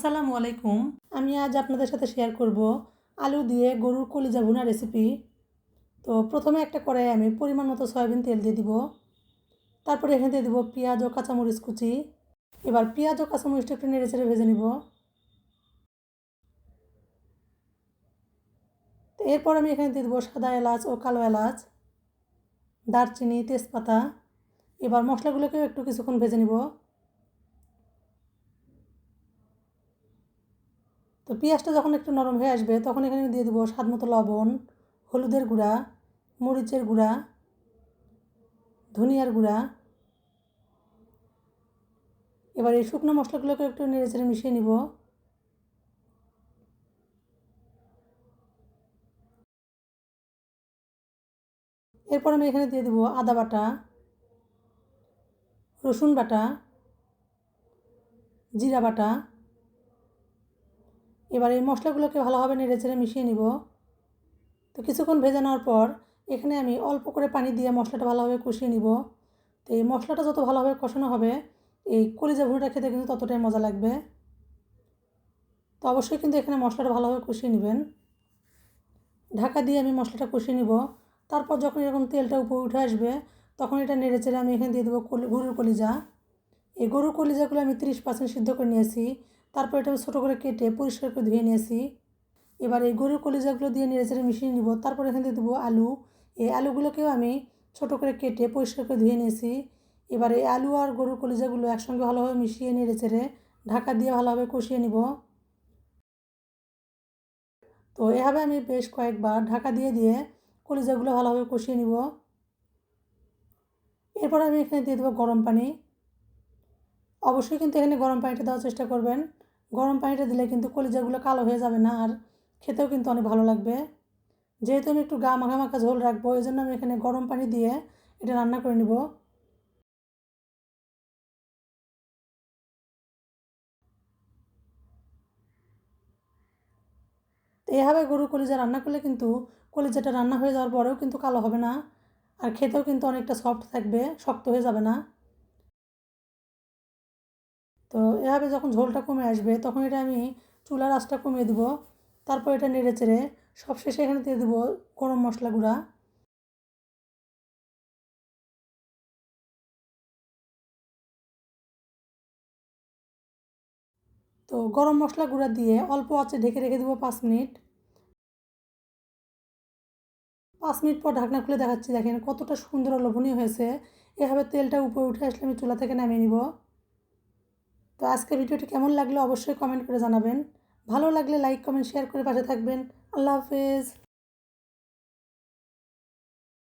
আসসালামু আলাইকুম। আমি আজ আপনাদের সাথে শেয়ার করব আলু দিয়ে গরুর কলিজা ভুনা রেসিপি তো প্রথমে একটা কড়াই আমি পরিমাণ মতো সয়াবিন তেল দিয়ে দিব। তারপরে এখানে দিয়ে দেবো পেঁয়াজ ও কাঁচামরিচ কুচি। এবার পেঁয়াজ ও কাঁচামরিচটা একটু নেড়ে চেড়ে ভেজে নিব। তো এরপর আমি এখানে দিয়ে দেবো সাদা এলাচ ও কালো এলাচ, দারচিনি, তেজপাতা। এবার মশলাগুলোকেও একটু কিছুক্ষণ ভেজে নিব। তো পেঁয়াজটা যখন একটু নরম হয়ে আসবে, তখন এখানে দিয়ে দেবো স্বাদ মতো লবণ, হলুদের গুঁড়া, মরিচের গুঁড়া, ধনিয়ার গুঁড়া। এবার এই শুকনো মশলাগুলোকে একটু নেড়ে চেড়ে মিশিয়ে নিব। এরপর আমি এখানে দিয়ে দেবো আদা বাটা, রসুন বাটা, জিরা বাটা এবার এই মশলাগুলোকে ভালোভাবে নেড়ে চেড়ে মিশিয়ে নিব। তো কিছুক্ষণ ভেজে নেওয়ার পর এখানে আমি অল্প করে পানি দিয়ে মশলাটা ভালোভাবে কষিয়ে নিব। তো এই মশলাটা যত ভালোভাবে কষানো হবে, এই কলিজা ভুঁড়িটা খেতে কিন্তু ততটাই মজা লাগবে। তো অবশ্যই কিন্তু এখানে মশলাটা ভালোভাবে কষিয়ে নেবেন। ঢাকা দিয়ে আমি মশলাটা কষিয়ে নিব। তারপর যখন এরকম তেলটা উপরে উঠে আসবে, তখন এটা নেড়ে চেড়ে আমি এখানে দিয়ে দেবো গরুর কলিজা। এই গরুর কলিজাগুলো আমি তিরিশ পার্সেন্ট সিদ্ধ করে নিয়েছি। তারপর এটা আমি ছোটো করে কেটে পরিষ্কার করে ধুয়ে নিয়েছি। এবার এই গরুর কলিজাগুলো দিয়ে নেড়ে চেড়ে মিশিয়ে নিব। তারপর এখানে দিয়ে দেবো আলু। এই আলুগুলোকেও আমি ছোটো করে কেটে পরিষ্কার করে ধুয়ে নিয়েছি। এবার এই আলু আর গরুর কলিজাগুলো একসঙ্গে ভালোভাবে মিশিয়ে নেড়ে চেড়ে ঢাকা দিয়ে ভালোভাবে কষিয়ে নিব। তো এভাবে আমি বেশ কয়েকবার ঢাকা দিয়ে দিয়ে কলিজাগুলো ভালোভাবে কষিয়ে নিব। এরপর আমি এখানে দিয়ে দেবো গরম পানি। অবশ্যই কিন্তু এখানে গরম পানিটা দেওয়ার চেষ্টা করবেন। গরম পানিটা দিলে কিন্তু কলিজাগুলো কালো হয়ে যাবে না আর খেতেও কিন্তু অনেক ভালো লাগবে। যেহেতু আমি একটু গা মাখা মাখা ঝোল রাখব, এই জন্য আমি এখানে গরম পানি দিয়ে এটা রান্না করে নিব। এভাবে গরু কলিজা রান্না করলে কিন্তু কলিজাটা রান্না হয়ে যাওয়ার পরেও কিন্তু কালো হবে না। আর খেতেও কিন্তু অনেকটা সফট থাকবে, শক্ত হয়ে যাবে না। এভাবে যখন ঝোলটা কমে আসবে, তখন এটা আমি চুলার আঁচটা কমিয়ে দেবো। তারপর এটা নেড়ে চেড়ে সবশেষে এখানে দিয়ে দেবো গরম মশলা গুঁড়া। তো গরম মশলা গুঁড়া দিয়ে অল্প আঁচে ঢেকে রেখে দেবো পাঁচ মিনিট। পাঁচ মিনিট পর ঢাকনা খুলে দেখাচ্ছি, দেখেন কতটা সুন্দর লোভনীয় হয়েছে। এভাবে তেলটা উপরে উঠে আসলে আমি চুলা থেকে নামিয়ে নিব। তো আজকে ভিডিওটি কেমন লাগল অবশ্যই কমেন্ট করে জানাবেন। ভালো লাগলে লাইক কমেন্ট শেয়ার করে পাশে থাকবেন। আল্লাহ হাফেজ।